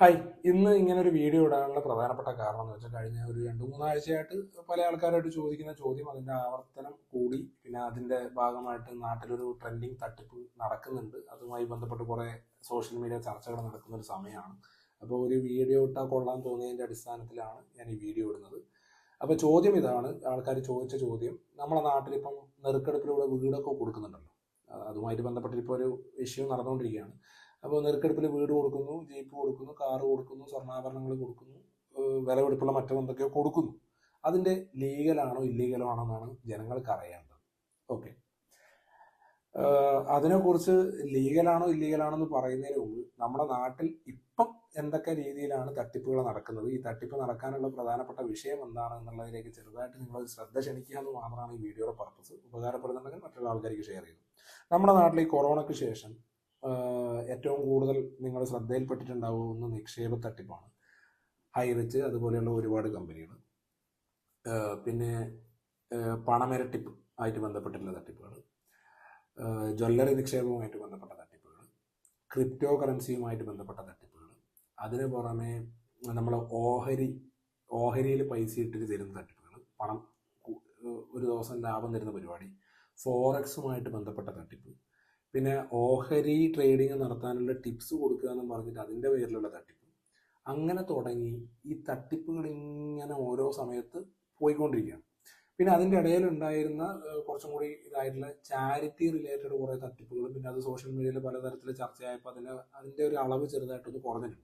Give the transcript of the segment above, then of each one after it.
Hi. ഇന്ന് ഇങ്ങനെ ഒരു വീഡിയോ ഇടാനുള്ള പ്രധാനപ്പെട്ട കാരണം എന്ന് വെച്ചാൽ കഴിഞ്ഞ ഒരു രണ്ട് മൂന്നാഴ്ചയായിട്ട് പല ആൾക്കാരായിട്ട് ചോദിക്കുന്ന ചോദ്യം അതിന്റെ ആവർത്തനം കൂടി പിന്നെ അതിന്റെ ഭാഗമായിട്ട് നാട്ടിലൊരു ട്രെൻഡിങ് തട്ടിപ്പ് നടക്കുന്നുണ്ട്. അതുമായി ബന്ധപ്പെട്ട് കുറേ സോഷ്യൽ മീഡിയ ചർച്ചകൾ നടക്കുന്ന ഒരു സമയമാണ്. അപ്പോൾ ഒരു വീഡിയോ ഇട്ടാൽ കൊള്ളാൻ തോന്നിയതിന്റെ അടിസ്ഥാനത്തിലാണ് ഞാൻ ഈ വീഡിയോ ഇടുന്നത്. അപ്പോൾ ചോദ്യം ഇതാണ് ആൾക്കാർ ചോദിച്ച ചോദ്യം. നമ്മളെ നാട്ടിലിപ്പം നെറുക്കെടുപ്പിലൂടെ വീടൊക്കെ കൊടുക്കുന്നുണ്ടല്ലോ. അത് അതുമായിട്ട് ബന്ധപ്പെട്ട് ഇപ്പോൾ ഒരു ഇഷ്യൂ നടന്നുകൊണ്ടിരിക്കുകയാണ്. അപ്പോൾ നെറുക്കെടുപ്പിൽ വീട് കൊടുക്കുന്നു ജീപ്പ് കൊടുക്കുന്നു കാറ് കൊടുക്കുന്നു സ്വർണാഭരണങ്ങൾ കൊടുക്കുന്നു വിലവെടുപ്പുള്ള വിലപിടിപ്പുള്ള മറ്റു എന്തൊക്കെയോ കൊടുക്കുന്നു. അതിന്റെ ലീഗലാണോ ഇല്ലീഗലോ ആണോ എന്നാണ് ജനങ്ങൾക്ക് അറിയേണ്ടത്. ഓക്കെ. അതിനെക്കുറിച്ച് ലീഗലാണോ ഇല്ലീഗലാണോ എന്ന് പറയുന്നതിന് മുമ്പ് നമ്മുടെ നാട്ടിൽ ഇപ്പം എന്തൊക്കെ രീതിയിലാണ് തട്ടിപ്പുകൾ നടക്കുന്നത്? ഈ തട്ടിപ്പ് നടക്കാനുള്ള പ്രധാനപ്പെട്ട വിഷയം എന്താണ് എന്നുള്ളതിലേക്ക് ചെറുതായിട്ട് നിങ്ങൾ ശ്രദ്ധ ക്ഷണിക്കുക എന്ന് മാത്രമാണ് ഈ വീഡിയോയുടെ പർപ്പസ്. ഉപകാരപ്പെടുന്നുണ്ടെങ്കിൽ മറ്റുള്ള ആൾക്കാർക്ക് ഷെയർ ചെയ്തു നമ്മുടെ നാട്ടിൽ ഈ കൊറോണയ്ക്ക് ശേഷം ഏറ്റവും കൂടുതൽ നിങ്ങൾ ശ്രദ്ധയിൽപ്പെട്ടിട്ടുണ്ടാവുന്ന നിക്ഷേപ തട്ടിപ്പാണ്. ഹൈറിച്ച് അതുപോലെയുള്ള ഒരുപാട് കമ്പനികൾ. പിന്നെ പണമിരട്ടിപ്പ് ആയിട്ട് ബന്ധപ്പെട്ടിട്ടുള്ള തട്ടിപ്പുകൾ. ജ്വല്ലറി നിക്ഷേപവുമായിട്ട് ബന്ധപ്പെട്ട തട്ടിപ്പുകൾ. ക്രിപ്റ്റോ കറൻസിയുമായിട്ട് ബന്ധപ്പെട്ട തട്ടിപ്പുകൾ. അതിന് പുറമെ നമ്മൾ ഓഹരി ഓഹരിയിൽ പൈസ ഇട്ടിട്ട് തരുന്ന തട്ടിപ്പുകൾ. പണം ഒരു ദിവസം ലാഭം തരുന്ന പരിപാടി. ഫോറക്സുമായിട്ട് ബന്ധപ്പെട്ട തട്ടിപ്പ്. പിന്നെ ഓഹരി ട്രേഡിംഗ് നടത്താനുള്ള ടിപ്സ് കൊടുക്കുക എന്ന് പറഞ്ഞിട്ട് അതിന്റെ പേരിലുള്ള തട്ടിപ്പ്. അങ്ങനെ തുടങ്ങി ഈ തട്ടിപ്പുകൾ ഇങ്ങനെ ഓരോ സമയത്ത് പോയിക്കൊണ്ടിരിക്കുകയാണ്. പിന്നെ അതിന്റെ ഇടയിൽ ഉണ്ടായിരുന്ന കുറച്ചും കൂടി ഇതായിട്ടുള്ള ചാരിറ്റി റിലേറ്റഡ് കുറേ തട്ടിപ്പുകളും പിന്നെ അത് സോഷ്യൽ മീഡിയയിൽ പലതരത്തിൽ ചർച്ചയായപ്പോൾ അതിന് അതിന്റെ ഒരു അളവ് ചെറുതായിട്ടൊന്ന് കുറഞ്ഞിട്ടുണ്ട്.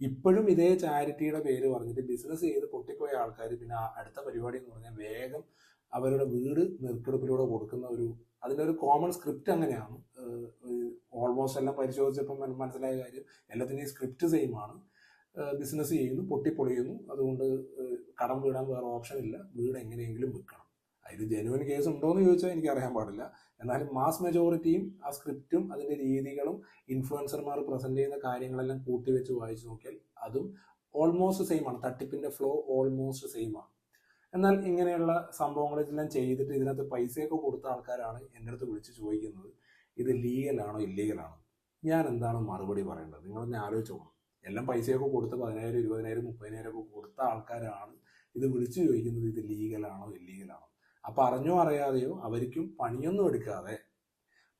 ഇപ്പോഴും ഇതേ ചാരിറ്റിയുടെ പേര് പറഞ്ഞിട്ട് ബിസിനസ് ചെയ്ത് പൊട്ടിപ്പോയ ആൾക്കാർ പിന്നെ അടുത്ത പരിപാടി എന്ന് പറഞ്ഞാൽ വേഗം അവരുടെ വീട് നെറുക്കെടുപ്പിലൂടെ കൊടുക്കുന്ന ഒരു അതിന്റെ ഒരു കോമൺ സ്ക്രിപ്റ്റ് അങ്ങനെയാണ് ഓൾമോസ്റ്റ് എല്ലാം പരിശോധിച്ചപ്പോൾ മനസ്സിലായ കാര്യം എല്ലാത്തിന്റെയും സ്ക്രിപ്റ്റ് സെയിമാണ് ബിസിനസ് ചെയ്യുന്നു പൊട്ടിപ്പൊളിയുന്നു. അതുകൊണ്ട് കടം വീടാൻ വേറെ ഓപ്ഷൻ ഇല്ല. വീട് എങ്ങനെയെങ്കിലും വിൽക്കണം. അതിൽ ജനുവൻ കേസ് ഉണ്ടോ എന്ന് ചോദിച്ചാൽ എനിക്ക് അറിയാൻ പാടില്ല. എന്നാലും മാസ് മെജോറിറ്റിയും ആ സ്ക്രിപ്റ്റും അതിന്റെ രീതികളും ഇൻഫ്ലുവൻസർമാർ പ്രസന്റ് ചെയ്യുന്ന കാര്യങ്ങളെല്ലാം കൂട്ടിവെച്ച് വായിച്ചു നോക്കിയാൽ അതും ഓൾമോസ്റ്റ് സെയിം ആണ്. ഫ്ലോ ഓൾമോസ്റ്റ് സെയിം ആണ്. എന്നാൽ ഇങ്ങനെയുള്ള സംഭവങ്ങളെല്ലാം ചെയ്തിട്ട് ഇതിനകത്ത് പൈസയൊക്കെ കൊടുത്ത ആൾക്കാരാണ് എന്റെ അടുത്ത് വിളിച്ച് ചോദിക്കുന്നത്. ഇത് ലീഗലാണോ ഇല്ലീഗലാണോ ഞാൻ എന്താണ് മറുപടി പറയേണ്ടത്? നിങ്ങളൊന്ന് ആലോചിച്ച്. നോക്കണം എല്ലാം പൈസയൊക്കെ കൊടുത്ത് പതിനായിരം ഇരുപതിനായിരം മുപ്പതിനായിരം ഒക്കെ കൊടുത്ത ആൾക്കാരാണ് ഇത് വിളിച്ചു ചോദിക്കുന്നത് ഇത് ലീഗലാണോ ഇല്ലീഗലാണോ അപ്പം അറിഞ്ഞോ അറിയാതെയോ അവർക്കും പണിയൊന്നും എടുക്കാതെ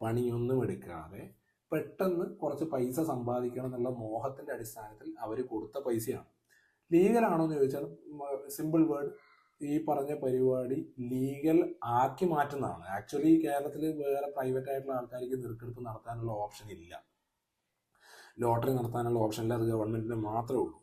പണിയൊന്നും എടുക്കാതെ പെട്ടെന്ന് കുറച്ച് പൈസ സമ്പാദിക്കണം എന്നുള്ള മോഹത്തിന്റെ അടിസ്ഥാനത്തിൽ അവർ കൊടുത്ത പൈസയാണ്. ലീഗലാണോ എന്ന് ചോദിച്ചാൽ സിമ്പിൾ വേർഡ് ഈ പറഞ്ഞ പരിപാടി ലീഗൽ ആക്കി മാറ്റുന്നതാണ്. ആക്ച്വലി കേരളത്തിൽ വേറെ പ്രൈവറ്റ് ആയിട്ടുള്ള ആൾക്കാർക്ക് നെറുക്കെടുപ്പ് നടത്താനുള്ള ഓപ്ഷൻ ഇല്ല. ലോട്ടറി നടത്താനുള്ള ഓപ്ഷൻ ഇല്ല അത് ഗവൺമെന്റിന് മാത്രമേ ഉള്ളൂ.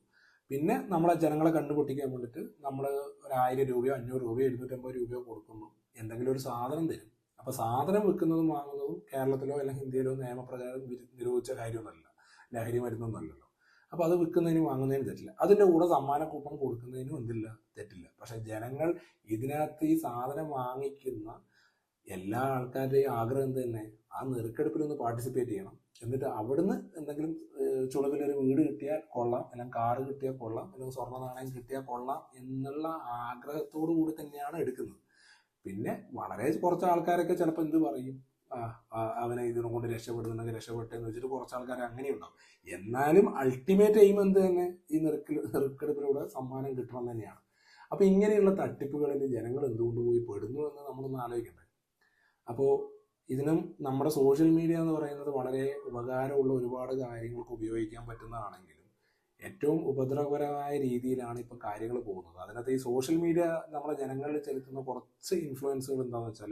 പിന്നെ നമ്മളെ ജനങ്ങളെ കണ്ടുപൊട്ടിക്കാൻ വേണ്ടിയിട്ട് നമ്മൾ ഒരു ആയിരം രൂപയോ അഞ്ഞൂറ് രൂപയോ എഴുന്നൂറ്റമ്പത് രൂപയോ കൊടുക്കുമ്പോൾ എന്തെങ്കിലും ഒരു സാധനം തരും. അപ്പൊ സാധനം വിൽക്കുന്നതും വാങ്ങുന്നതും കേരളത്തിലോ അല്ലെങ്കിൽ ഇന്ത്യയിലോ നിയമപ്രകാരം നിരോധിച്ച കാര്യമൊന്നുമല്ല. ലഹരി മരുന്നൊന്നുമല്ലല്ലോ. അപ്പൊ അത് വിൽക്കുന്നതിനും വാങ്ങുന്നതിനും തെറ്റില്ല. അതിന്റെ കൂടെ സമ്മാന കൂപ്പൺ കൊടുക്കുന്നതിനും എന്തില്ല? തെറ്റില്ല. പക്ഷെ ജനങ്ങൾ ഇതിനകത്ത് ഈ സാധനം വാങ്ങിക്കുന്ന എല്ലാ ആൾക്കാരുടെയും ആഗ്രഹം തന്നെ? ആ നെറുക്കെടുപ്പിൽ ഒന്ന് പാർട്ടിസിപ്പേറ്റ് ചെയ്യണം. എന്നിട്ട് അവിടുന്ന് എന്തെങ്കിലും ചുളവിലൊരു വീട് കിട്ടിയാൽ കൊള്ളാം. അല്ലെങ്കിൽ കാറ് കിട്ടിയാൽ കൊള്ളാം. അല്ലെങ്കിൽ സ്വർണ നാണയം കിട്ടിയാൽ കൊള്ളാം എന്നുള്ള ആഗ്രഹത്തോടു കൂടി തന്നെയാണ് എടുക്കുന്നത്. പിന്നെ വളരെ കുറച്ച് ആൾക്കാരൊക്കെ ചിലപ്പോൾ എന്ത് പറയും? അവനെ ഇതിനെ കൊണ്ട് രക്ഷപ്പെടുന്നുണ്ടെങ്കിൽ രക്ഷപ്പെട്ടെ എന്ന് വെച്ചിട്ട് കുറച്ച് ആൾക്കാർ അങ്ങനെയുണ്ടാവും. എന്നാലും അൾട്ടിമേറ്റ് എയിം എന്ത് തന്നെ? ഈ നെറുക്കിൽ നെറുക്കെടുപ്പിലൂടെ സമ്മാനം കിട്ടണം തന്നെയാണ്. അപ്പോൾ ഇങ്ങനെയുള്ള തട്ടിപ്പുകളിൽ ജനങ്ങൾ എന്തുകൊണ്ട് പോയി പെടുന്നു എന്ന് നമ്മളൊന്ന് ആലോചിക്കണ്ടേ? അപ്പോൾ ഇതിനും നമ്മുടെ സോഷ്യൽ മീഡിയ എന്ന് പറയുന്നത് വളരെ ഉപകാരമുള്ള ഒരുപാട് കാര്യങ്ങൾക്ക് ഉപയോഗിക്കാൻ പറ്റുന്നതാണെങ്കിലും ഏറ്റവും ഉപദ്രവകരമായ രീതിയിലാണ് ഇപ്പം കാര്യങ്ങൾ പോകുന്നത്. അതിനകത്ത് ഈ സോഷ്യൽ മീഡിയ നമ്മളെ ജനങ്ങളിൽ ചെലുത്തുന്ന കുറച്ച് ഇൻഫ്ലുവൻസുകൾ എന്താണെന്ന് വെച്ചാൽ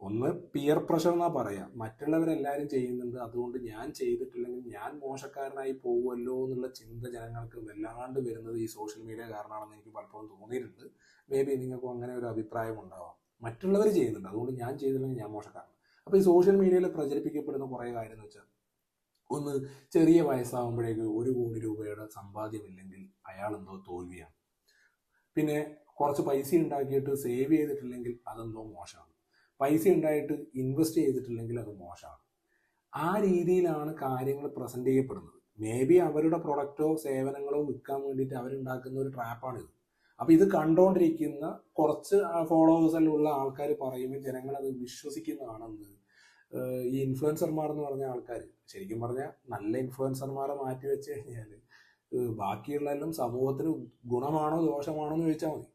ഒന്ന് പിയർ പ്രഷർ എന്നാ പറയാം. മറ്റുള്ളവരെല്ലാവരും ചെയ്യുന്നുണ്ട്. അതുകൊണ്ട് ഞാൻ ചെയ്തിട്ടില്ലെങ്കിൽ ഞാൻ മോശക്കാരനായി പോകുമല്ലോ എന്നുള്ള ചിന്ത ജനങ്ങൾക്ക് വല്ലാണ്ട് വരുന്നത് ഈ സോഷ്യൽ മീഡിയ കാരണമാണെന്ന് എനിക്ക് പലപ്പോഴും തോന്നിയിട്ടുണ്ട്. മേ ബി നിങ്ങൾക്കും അങ്ങനെ ഒരു അഭിപ്രായം ഉണ്ടാവാം. മറ്റുള്ളവർ ചെയ്യുന്നുണ്ട്. അതുകൊണ്ട് ഞാൻ ചെയ്തില്ലെങ്കിൽ ഞാൻ മോശക്കാരൻ അപ്പൊ ഈ സോഷ്യൽ മീഡിയയിൽ പ്രചരിപ്പിക്കപ്പെടുന്ന കുറേ കാര്യം എന്ന് വെച്ചാൽ ഒന്ന് ചെറിയ വയസ്സാകുമ്പോഴേക്ക് ഒരു കോടി രൂപയുടെ സമ്പാദ്യമില്ലെങ്കിൽ അയാൾ എന്തോ തോൽവിയാണ്. പിന്നെ കുറച്ച് പൈസ ഉണ്ടാക്കിയിട്ട് സേവ് ചെയ്തിട്ടില്ലെങ്കിൽ അതെന്തോ മോശമാണ്. പൈസ ഉണ്ടായിട്ട് ഇൻവെസ്റ്റ് ചെയ്തിട്ടില്ലെങ്കിൽ അത് മോശമാണ്. ആ രീതിയിലാണ് കാര്യങ്ങൾ പ്രസന്റ് ചെയ്യപ്പെടുന്നത്. മേ ബി അവരുടെ പ്രൊഡക്റ്റോ സേവനങ്ങളോ വിൽക്കാൻ വേണ്ടിയിട്ട് അവരുണ്ടാക്കുന്ന ഒരു ട്രാപ്പാണിത് അപ്പോൾ ഇത് കണ്ടുകൊണ്ടിരിക്കുന്ന കുറച്ച് ഫോളോവേഴ്സിലുള്ള ആൾക്കാർ പറയുമ്പോൾ ജനങ്ങളത് വിശ്വസിക്കുന്നതാണെന്ന് ഈ ഇൻഫ്ലുവൻസർമാർ എന്ന് പറഞ്ഞ ആൾക്കാർ ശരിക്കും പറഞ്ഞാൽ നല്ല ഇൻഫ്ലുവൻസർമാരെ മാറ്റി വെച്ച് കഴിഞ്ഞാൽ ബാക്കിയുള്ളതെല്ലാം സമൂഹത്തിന് ഗുണമാണോ ദോഷമാണോ എന്ന് ചോദിച്ചാൽ മതി.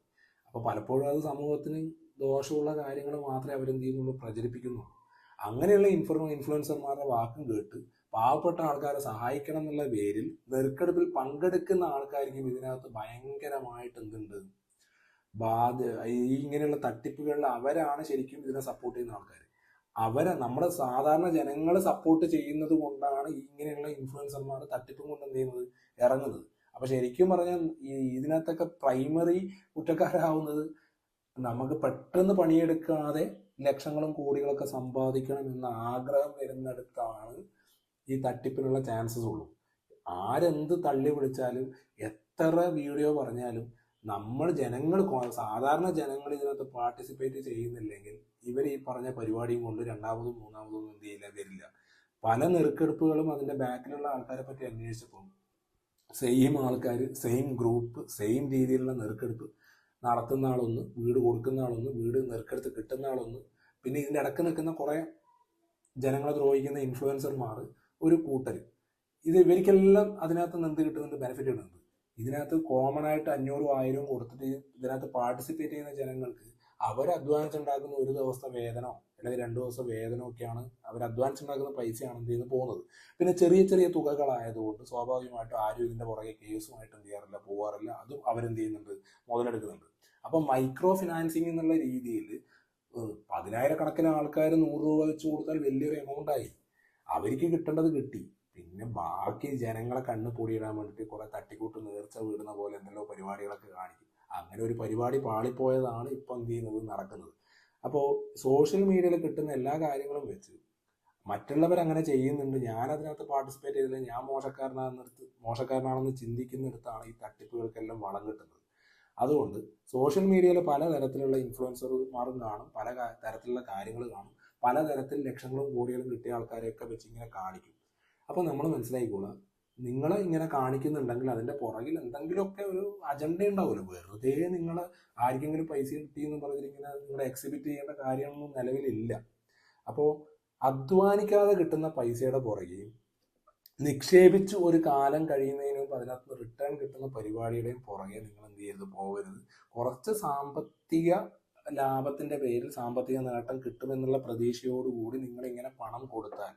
അപ്പോൾ പലപ്പോഴും അത് സമൂഹത്തിന് ദോഷമുള്ള കാര്യങ്ങൾ മാത്രമേ അവരെന്ത് ചെയ്യുന്നുള്ളൂ പ്രചരിപ്പിക്കുന്നുള്ളൂ. അങ്ങനെയുള്ള ഇൻഫ്ലു ഇൻഫ്ലുവൻസർമാരുടെ വാക്കും കേട്ട് പാവപ്പെട്ട ആൾക്കാരെ സഹായിക്കണം എന്നുള്ള പേരിൽ നെറുക്കെടുപ്പിൽ പങ്കെടുക്കുന്ന ആൾക്കാർക്കും ഇതിനകത്ത് ഭയങ്കരമായിട്ട് എന്തുണ്ട്? ബാധ ഈ ഇങ്ങനെയുള്ള തട്ടിപ്പുകളിൽ അവരാണ് ശരിക്കും ഇതിനെ സപ്പോർട്ട് ചെയ്യുന്ന ആൾക്കാർ അവരെ നമ്മുടെ സാധാരണ ജനങ്ങൾ സപ്പോർട്ട് ചെയ്യുന്നത് കൊണ്ടാണ് ഇങ്ങനെയുള്ള ഇൻഫ്ലുവൻസർമാർ തട്ടിപ്പും കൊണ്ട് എന്ത് ചെയ്യുന്നത്? ഇറങ്ങുന്നത്. അപ്പൊ ശരിക്കും പറഞ്ഞാൽ ഇതിനകത്തൊക്കെ പ്രൈമറി കുറ്റക്കാരാവുന്നത് നമുക്ക് പെട്ടെന്ന് പണിയെടുക്കാതെ ലക്ഷങ്ങളും കോടികളൊക്കെ സമ്പാദിക്കണം എന്ന ആഗ്രഹം വരുന്നിടത്താണ് ഈ തട്ടിപ്പിനുള്ള ചാൻസസ് ഉള്ളൂ. ആരെന്ത് തള്ളി വിളിച്ചാലും എത്ര വീഡിയോ പറഞ്ഞാലും നമ്മൾ ജനങ്ങൾ സാധാരണ ജനങ്ങൾ ഇതിനകത്ത് പാർട്ടിസിപ്പേറ്റ് ചെയ്യുന്നില്ലെങ്കിൽ ഇവർ ഈ പറഞ്ഞ പരിപാടിയും കൊണ്ട് രണ്ടാമതും മൂന്നാമതും ഒന്നും എന്ത് ചെയ്യില്ല വരില്ല. പല നെറുക്കെടുപ്പുകളും അതിന്റെ ബാക്കിലുള്ള ആൾക്കാരെ പറ്റി അന്വേഷിച്ചപ്പോൾ സെയിം ആൾക്കാർ സെയിം ഗ്രൂപ്പ് സെയിം രീതിയിലുള്ള നെറുക്കെടുപ്പ് നടത്തുന്ന ആളൊന്ന് വീട് കൊടുക്കുന്ന ആളൊന്ന് വീട് നെറുക്കെടുത്ത് കിട്ടുന്ന ആളൊന്ന്. പിന്നെ ഇതിന്റെ ഇടയ്ക്ക് നിൽക്കുന്ന കുറേ ജനങ്ങളെ ദ്രോഹിക്കുന്ന ഇൻഫ്ലുവൻസർമാർ ഒരു കൂട്ടർ ഇത് ഇവർക്കെല്ലാം അതിനകത്ത് നിന്ന് കിട്ടുന്നുണ്ട് ബെനിഫിറ്റ് കിട്ടുന്നുണ്ട് ഇതിനകത്ത് കോമൺ ആയിട്ട് അഞ്ഞൂറും ആയിരവും കൊടുത്തിട്ട് ഇതിനകത്ത് പാർട്ടിസിപ്പേറ്റ് ചെയ്യുന്ന ജനങ്ങൾക്ക് അവർ അഡ്വാൻസ് ഉണ്ടാക്കുന്ന ഒരു ദിവസത്തെ വേതനോ അല്ലെങ്കിൽ രണ്ട് ദിവസം വേതനോ ഒക്കെയാണ് അവർ ഉണ്ടാക്കുന്ന പൈസയാണ് എന്ത് ചെയ്യുന്നത് പോകുന്നത്. പിന്നെ ചെറിയ ചെറിയ തുകകളായതുകൊണ്ട് സ്വാഭാവികമായിട്ടും ആരും ഇതിന്റെ പുറകെ കേസുമായിട്ട് എന്ത് ചെയ്യാറില്ല പോവാറില്ല. അതും അവരെന്ത് ചെയ്യുന്നുണ്ട്? മുതലെടുക്കുന്നുണ്ട്. അപ്പൊ മൈക്രോ ഫിനാൻസിങ് എന്നുള്ള രീതിയിൽ പതിനായിരക്കണക്കിന് ആൾക്കാർ നൂറ് രൂപ വെച്ച് കൊടുത്താൽ വലിയൊരു എമൗണ്ട് ആയി. അവർക്ക് കിട്ടേണ്ടത് കിട്ടി. പിന്നെ ബാക്കി ജനങ്ങളെ കണ്ണ് പൊടിയിടാൻ വേണ്ടിയിട്ട് കുറെ തട്ടിക്കൂട്ട് നേർച്ച വീടുന്ന പോലെ എന്തെല്ലോ പരിപാടികളൊക്കെ കാണിക്കും. അങ്ങനെ ഒരു പരിപാടി പാളിപ്പോയതാണ് ഇപ്പം എന്ത് ചെയ്യുന്നത് നടക്കുന്നത്. അപ്പോൾ സോഷ്യൽ മീഡിയയിൽ കിട്ടുന്ന എല്ലാ കാര്യങ്ങളും വെച്ച് മറ്റുള്ളവർ അങ്ങനെ ചെയ്യുന്നുണ്ട്. ഞാൻ അതിനകത്ത് പാർട്ടിസിപ്പേറ്റ് ചെയ്തില്ല. ഞാൻ മോശക്കാരനാണെന്നെടുത്ത് മോശക്കാരനാണെന്ന് ചിന്തിക്കുന്നിടത്താണ് ഈ തട്ടിപ്പുകൾക്കെല്ലാം വളം കിട്ടുന്നത്. അതുകൊണ്ട് സോഷ്യൽ മീഡിയയിൽ പലതരത്തിലുള്ള ഇൻഫ്ലുവൻസർമാരും കാണും പല തരത്തിലുള്ള കാര്യങ്ങൾ കാണും. പല തരത്തിൽ ലക്ഷങ്ങളും കോടികളും കിട്ടിയ ആൾക്കാരെയൊക്കെ വെച്ച് ഇങ്ങനെ കാണിക്കും. അപ്പോൾ നമ്മൾ മനസ്സിലാക്കിക്കോളാം നിങ്ങൾ ഇങ്ങനെ കാണിക്കുന്നുണ്ടെങ്കിൽ അതിന്റെ പുറകിൽ എന്തെങ്കിലുമൊക്കെ ഒരു അജണ്ട ഉണ്ടാവുമല്ലോ. വെറുതെ നിങ്ങൾ ആർക്കെങ്കിലും പൈസ കിട്ടി എന്ന് ഇങ്ങനെ നിങ്ങളെ എക്സിബിറ്റ് ചെയ്യേണ്ട കാര്യമൊന്നും നിലവിലില്ല. അപ്പോൾ അധ്വാനിക്കാതെ കിട്ടുന്ന പൈസയുടെ പുറകെയും നിക്ഷേപിച്ച് ഒരു കാലം കഴിയുന്നതിന് മുമ്പ് അതിനകത്ത് റിട്ടേൺ കിട്ടുന്ന പരിപാടിയുടെയും പുറകെ നിങ്ങൾ എന്ത് ചെയ്യരുത് പോകരുത്. കുറച്ച് സാമ്പത്തിക ലാഭത്തിന്റെ പേരിൽ സാമ്പത്തിക നേട്ടം കിട്ടുമെന്നുള്ള പ്രതീക്ഷയോടുകൂടി നിങ്ങൾ ഇങ്ങനെ പണം കൊടുത്താൽ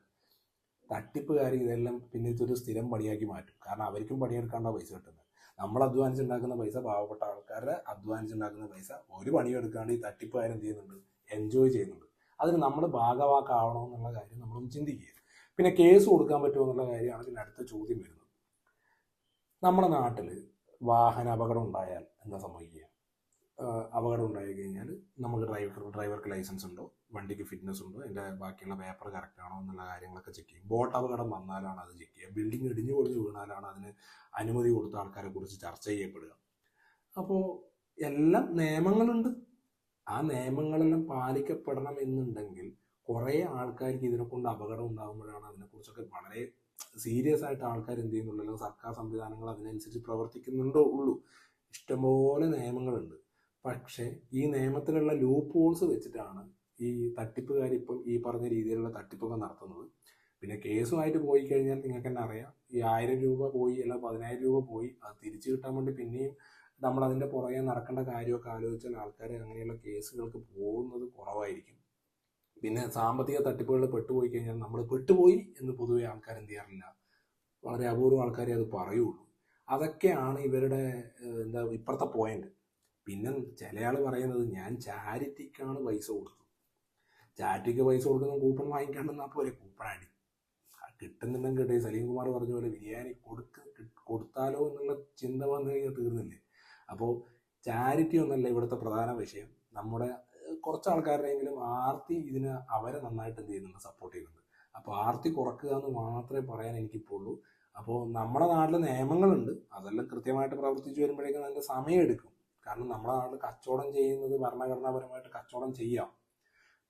തട്ടിപ്പുകാർ ഇതെല്ലാം പിന്നെ ഇതൊരു സ്ഥിരം പണിയാക്കി മാറ്റും. കാരണം അവർക്കും പണിയെടുക്കാണ്ട പൈസ കിട്ടുന്നത്. നമ്മൾ അധ്വാനിച്ചുണ്ടാക്കുന്ന പൈസ പാവപ്പെട്ട ആൾക്കാരുടെ അധ്വാനിച്ചുണ്ടാക്കുന്ന പൈസ ഒരു പണിയും എടുക്കാണ്ട് ഈ തട്ടിപ്പുകാരെന്ത് ചെയ്യുന്നുണ്ട്? എൻജോയ് ചെയ്യുന്നുണ്ട്. അതിന് നമ്മൾ ഭാഗവാക്കാവണമെന്നുള്ള കാര്യം നമ്മളൊന്ന് ചിന്തിക്കുക. പിന്നെ കേസ് കൊടുക്കാൻ പറ്റുമോ എന്നുള്ള കാര്യമാണ് പിന്നെ അടുത്ത ചോദ്യം വരുന്നത്. നമ്മുടെ നാട്ടിൽ വാഹന അപകടം ഉണ്ടായാൽ എന്താ സംഭവിക്കുക? അപകടം ഉണ്ടായി കഴിഞ്ഞാൽ നമുക്ക് ഡ്രൈവർ ഡ്രൈവർക്ക് ലൈസൻസ് ഉണ്ടോ? വണ്ടിക്ക് ഫിറ്റ്നസ് ഉണ്ടോ? അതിന്റെ ബാക്കിയുള്ള പേപ്പർ കറക്റ്റ് ആണോ എന്നുള്ള കാര്യങ്ങളൊക്കെ ചെക്ക് ചെയ്യും. ബോട്ട് അപകടം വന്നാലാണ് അത് ചെക്ക് ചെയ്യുക. ബിൽഡിംഗ് ഇടിഞ്ഞു പൊളിഞ്ഞു വീണാലാണ് അതിന് അനുമതി കൊടുത്ത ആൾക്കാരെ കുറിച്ച് ചർച്ച ചെയ്യപ്പെടുക. അപ്പോൾ എല്ലാം നിയമങ്ങളുണ്ട്. ആ നിയമങ്ങളെല്ലാം പാലിക്കപ്പെടണം എന്നുണ്ടെങ്കിൽ കുറേ ആൾക്കാർക്ക് ഇതിനെ കൊണ്ട് അപകടം ഉണ്ടാകുമ്പോഴാണ് അതിനെക്കുറിച്ചൊക്കെ വളരെ സീരിയസ് ആയിട്ട് ആൾക്കാർ എന്ത് ചെയ്യുന്നുള്ളൂ അല്ലെങ്കിൽ സർക്കാർ സംവിധാനങ്ങൾ അതിനനുസരിച്ച് പ്രവർത്തിക്കുന്നുണ്ടോ ഉള്ളൂ. ഇഷ്ടംപോലെ നിയമങ്ങളുണ്ട്. പക്ഷേ ഈ നിയമത്തിലുള്ള ലൂപ്പ് ഹോൾസ് വെച്ചിട്ടാണ് ഈ തട്ടിപ്പുകാർ ഇപ്പം ഈ പറഞ്ഞ രീതിയിലുള്ള തട്ടിപ്പൊക്കെ നടത്തുന്നത്. പിന്നെ കേസുമായിട്ട് പോയി കഴിഞ്ഞാൽ നിങ്ങൾക്ക് തന്നെ അറിയാം. ഈ ആയിരം രൂപ പോയി അല്ല പതിനായിരം രൂപ പോയി. അത് തിരിച്ചു കിട്ടാൻ വേണ്ടി പിന്നെയും നമ്മൾ അതിന്റെ പുറകെ നടക്കേണ്ട കാര്യമൊക്കെ ആലോചിച്ചാൽ ആൾക്കാർ അങ്ങനെയുള്ള കേസുകൾക്ക് പോകുന്നത് കുറവായിരിക്കും. പിന്നെ സാമ്പത്തിക തട്ടിപ്പുകളിൽ പെട്ടുപോയി കഴിഞ്ഞാൽ നമ്മൾ പെട്ടുപോയി എന്ന് പൊതുവെ ആൾക്കാർ എന്ത് ചെയ്യാറില്ല. വളരെ അപൂർവം ആൾക്കാരെ അത് പറയുള്ളൂ. അതൊക്കെയാണ് ഇവരുടെ എന്താ ഇപ്പുറത്തെ പോയിന്റ് പിന്നെ ചില ആൾ പറയുന്നത് ഞാൻ ചാരിറ്റിക്കാണ് പൈസ കൊടുത്തത്. ചാരിറ്റിക്ക് പൈസ കൊടുക്കുന്ന കൂപ്പൺ വാങ്ങിക്കാണ്ടെന്നാ പോലെ കൂപ്പൺ അടി കിട്ടുന്നുണ്ടെങ്കിൽ കിട്ടേ. സലീം കുമാർ പറഞ്ഞ പോലെ ബിരിയാണി കൊടുക്ക കൊടുത്താലോ എന്നുള്ള ചിന്ത വന്നു കഴിഞ്ഞാൽ തീർന്നില്ലേ? അപ്പോൾ ചാരിറ്റി ഒന്നല്ല ഇവിടുത്തെ പ്രധാന വിഷയം. നമ്മുടെ കുറച്ച് ആൾക്കാരുടെയെങ്കിലും ആർത്തി ഇതിന് അവരെ നന്നായിട്ട് എന്ത് ചെയ്യുന്നുണ്ട് സപ്പോർട്ട് ചെയ്യുന്നുണ്ട്. അപ്പോൾ ആർത്തി കുറക്കുക എന്ന് മാത്രമേ പറയാൻ എനിക്കിപ്പോൾ ഉള്ളൂ അപ്പോൾ നമ്മുടെ നാട്ടിൽ നിയമങ്ങളുണ്ട്. അതെല്ലാം കൃത്യമായിട്ട് പ്രവർത്തിച്ചു വരുമ്പോഴേക്കും അതിന്റെ സമയം എടുക്കും. കാരണം നമ്മുടെ നാട്ടിൽ കച്ചവടം ചെയ്യുന്നത് ഭരണഘടനാപരമായിട്ട് കച്ചവടം ചെയ്യാം.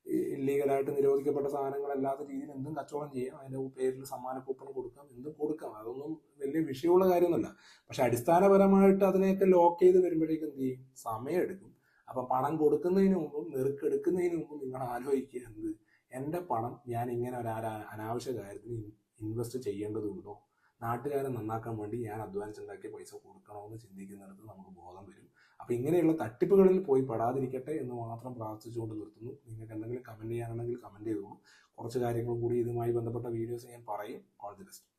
ഇല്ലീഗലായിട്ട് നിരോധിക്കപ്പെട്ട സാധനങ്ങളല്ലാത്ത രീതിയിൽ എന്തും കച്ചവടം ചെയ്യാം. അതിന്റെ പേരിൽ സമ്മാന കൂപ്പൺ കൊടുക്കാം എന്തും കൊടുക്കാം. അതൊന്നും വലിയ വിഷയമുള്ള കാര്യമൊന്നുമല്ല. പക്ഷെ അടിസ്ഥാനപരമായിട്ട് അതിനെയൊക്കെ ലോക്ക് ചെയ്ത് വരുമ്പോഴേക്കും എന്ത് ചെയ്യും? സമയം എടുക്കും. അപ്പൊ പണം കൊടുക്കുന്നതിന് മുമ്പും നെറുക്കെടുക്കുന്നതിന് മുമ്പും നിങ്ങൾ ആലോചിക്കുക എന്ത്? എന്റെ പണം ഞാൻ ഇങ്ങനെ ഒരു അനാവശ്യ കാര്യത്തിന് ഇൻവെസ്റ്റ് ചെയ്യേണ്ടതുണ്ടോ? നാട്ടുകാരെ നന്നാക്കാൻ വേണ്ടി ഞാൻ അധ്വാനിച്ചുണ്ടാക്കിയ പൈസ കൊടുക്കണമെന്ന് ചിന്തിക്കുന്നിടത്ത് നമുക്ക് ബോധം വരും. അപ്പൊ ഇങ്ങനെയുള്ള തട്ടിപ്പുകളിൽ പോയി പെടാതിരിക്കട്ടെ എന്ന് മാത്രം പ്രാർത്ഥിച്ചുകൊണ്ട് നിർത്തുന്നു. നിങ്ങൾക്ക് എന്തെങ്കിലും കമന്റ് ചെയ്യാനുണ്ടെങ്കിൽ കമന്റ് ചെയ്തോളൂ. കുറച്ച് കാര്യങ്ങളും കൂടി ഇതുമായി ബന്ധപ്പെട്ട വീഡിയോസ് ഞാൻ പറയും. All the best